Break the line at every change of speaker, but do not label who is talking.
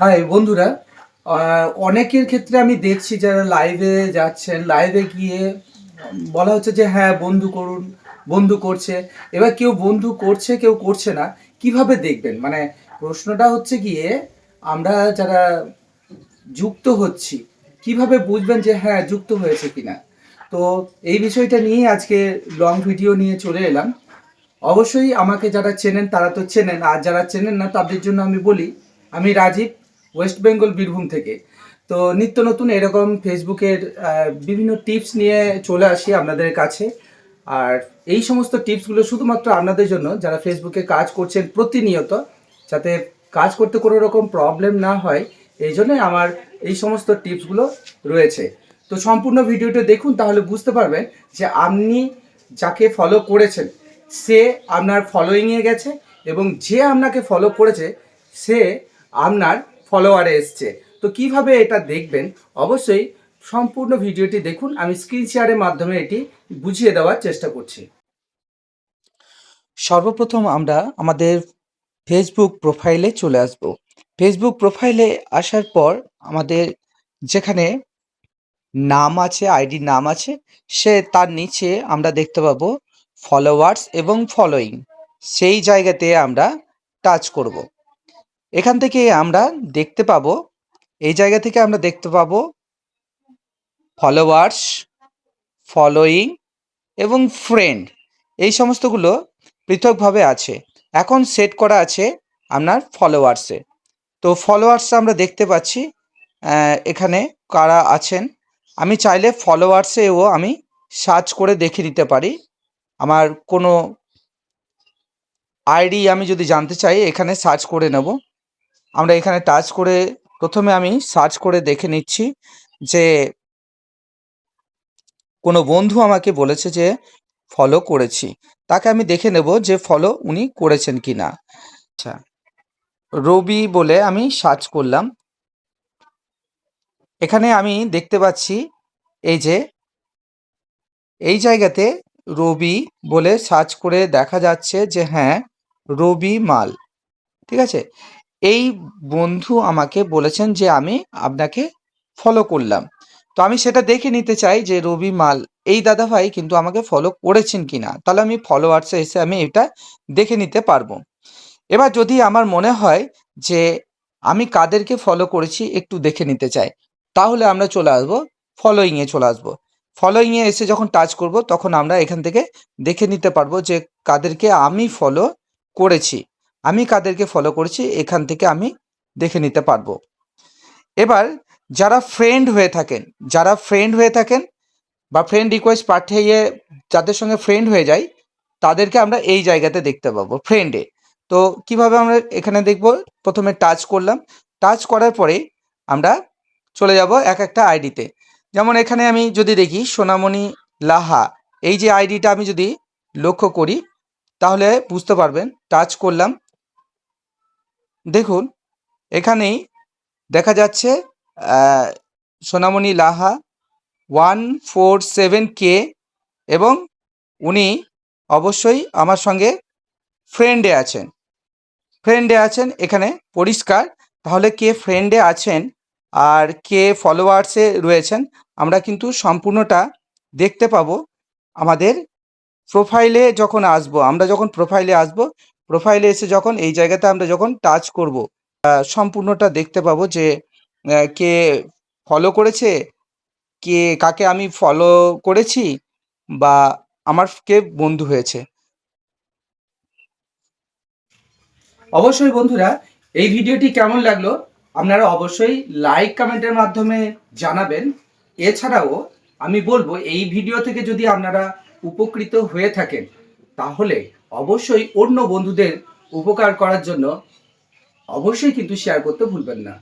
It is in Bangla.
হাই বন্ধুরা। অনেকের ক্ষেত্রে আমি দেখছি যারা লাইভে যাচ্ছেন লাইভে গিয়ে বলা হচ্ছে যে হ্যাঁ বন্ধু করুন, বন্ধু করছে। এবার কেউ বন্ধু করছে, কেউ করছে না, কীভাবে দেখবেন? মানে প্রশ্নটা হচ্ছে গিয়ে, আমরা যারা যুক্ত হচ্ছি, কীভাবে বুঝবেন যে হ্যাঁ যুক্ত হয়েছে কিনা? তো এই বিষয়টা নিয়ে আজকে লং ভিডিও নিয়ে চলে এলাম। অবশ্যই আমাকে যারা চেনেন, তারা তো চেনেন, আর যারা চেনেন না, তাদের জন্য আমি বলি, আমি রাজীব ওয়েস্ট বেঙ্গল বীরভূম থেকে। তো নিত্য নতুন এরকম ফেসবুকের বিভিন্ন টিপস নিয়ে চলে আসি আপনাদের কাছে। আর এই সমস্ত টিপসগুলো শুধুমাত্র আপনাদের জন্য, যারা ফেসবুকে কাজ করছেন প্রতিনিয়ত, যাতে কাজ করতে কোনো রকম প্রবলেম না হয়, এই জন্যই আমার এই সমস্ত টিপসগুলো রয়েছে। তো সম্পূর্ণ ভিডিওটা দেখুন, তাহলে বুঝতে পারবেন যে আপনি যাকে ফলো করেছেন, সে আপনার ফলোয়িংয়ে গেছে এবং যে আপনাকে ফলো করেছে, সে আপনার ফলোয়ারে এসছে। তো কীভাবে এটা দেখবেন? অবশ্যই সম্পূর্ণ ভিডিওটি দেখুন। আমি স্ক্রিন শেয়ারের মাধ্যমে এটি বুঝিয়ে দেওয়ার চেষ্টা করছি। সর্বপ্রথম আমরা আমাদের ফেসবুক প্রোফাইলে চলে আসব। ফেসবুক প্রোফাইলে আসার পর আমাদের যেখানে নাম আছে আইডি নাম আছে, সে তার নিচে আমরা দেখতে পাবো ফলোয়ার্স এবং ফলোয়িং সেই জায়গাতে আমরা টাচ করব। এখান থেকে আমরা দেখতে পাবো, এই জায়গা থেকে আমরা দেখতে পাবো ফলোয়ার্স ফলোয়িং এবং ফ্রেন্ড এই সমস্তগুলো পৃথকভাবে আছে। এখন সেট করা আছে আপনার ফলোয়ার্সে তো ফলোয়ার্স আমরা দেখতে পাচ্ছি এখানে কারা আছেন? আমি চাইলে ফলোয়ার্সেও আমি সার্চ করে দেখে নিতে পারি। আমার কোনো আইডি আমি যদি জানতে চাই, এখানে সার্চ করে নেব। আমরা এখানে টাচ করে প্রথমে আমি সার্চ করে দেখে নিচ্ছি যে কোনো বন্ধু আমাকে বলেছে যে ফলো করেছি। তাকে আমি দেখে নেব যে ফলো উনি করেছেন কি না আচ্ছা রবি বলে আমি সার্চ করলাম। এখানে আমি দেখতে পাচ্ছি এই যে, এই জায়গাতে রবি বলে সার্চ করে দেখা যাচ্ছে যে হ্যাঁ রবি মাল। ঠিক আছে? এই বন্ধু আমাকে বলেছেন যে আমি আপনাকে ফলো করলাম। তো আমি সেটা দেখে নিতে চাই যে রবি মাল, এই দাদা ভাই কিন্তু আমাকে ফলো করেছেন কি না তাহলে আমি ফলোয়ার্সে এসে আমি এটা দেখে নিতে পারব। এবার যদি আমার মনে হয় যে আমি কাদেরকে ফলো করেছি একটু দেখে নিতে চাই, তাহলে আমরা চলে আসব ফলোয়িংয়ে চলে আসব। ফলোয়িংয়ে এসে যখন টাচ করব, তখন আমরা এখান থেকে দেখে নিতে পারব যে কাদেরকে আমি ফলো করেছি। আমি কাদেরকে ফলো করেছি, এখান থেকে আমি দেখে নিতে পারব। এবার যারা ফ্রেন্ড হয়ে থাকেন, যারা ফ্রেন্ড হয়ে থাকেন বা ফ্রেন্ড রিকোয়েস্ট পাঠিয়ে যাদের সঙ্গে ফ্রেন্ড হয়ে যায় তাদেরকে আমরা এই জায়গাতে দেখতে পাবো ফ্রেন্ডে তো কীভাবে আমরা এখানে দেখব? প্রথমে টাচ করলাম। টাচ করার পরে আমরা চলে যাব এক একটা আইডিতে যেমন এখানে আমি যদি দেখি সোনামণি লাহা, এই যে আইডিটা আমি যদি লক্ষ্য করি, তাহলে বুঝতে পারবেন টাচ করলাম। দেখুন, এখানেই দেখা যাচ্ছে Sonamoni Laha one four seven কে এবং উনি অবশ্যই আমার সঙ্গে ফ্রেন্ডে আছেন। ফ্রেন্ডে আছেন, এখানে পরিষ্কার। তাহলে কে ফ্রেন্ডে আছেন আর কে ফলোয়ার্সে রয়েছেন, আমরা কিন্তু সম্পূর্ণটা দেখতে পাবো আমাদের প্রোফাইলে যখন আসব। আমরা যখন প্রোফাইলে আসব প্রোফাইলে এসে যখন এই জায়গাতে আমরা যখন টাচ করব সম্পূর্ণটা দেখতে পাবো যে কে ফলো করেছে, কে, কাকে আমি ফলো করেছি বা আমার কে বন্ধু হয়েছে। অবশ্যই বন্ধুরা, এই ভিডিওটি কেমন লাগল আপনারা অবশ্যই লাইক কমেন্টের মাধ্যমে জানাবেন। এছাড়াও আমি বলব, এই ভিডিও থেকে যদি আপনারা উপকৃত হয়ে থাকেন তাহলে অবশ্যই অন্য বন্ধুদের উপকার করার জন্য অবশ্যই কিন্তু শেয়ার করতে ভুলবেন না।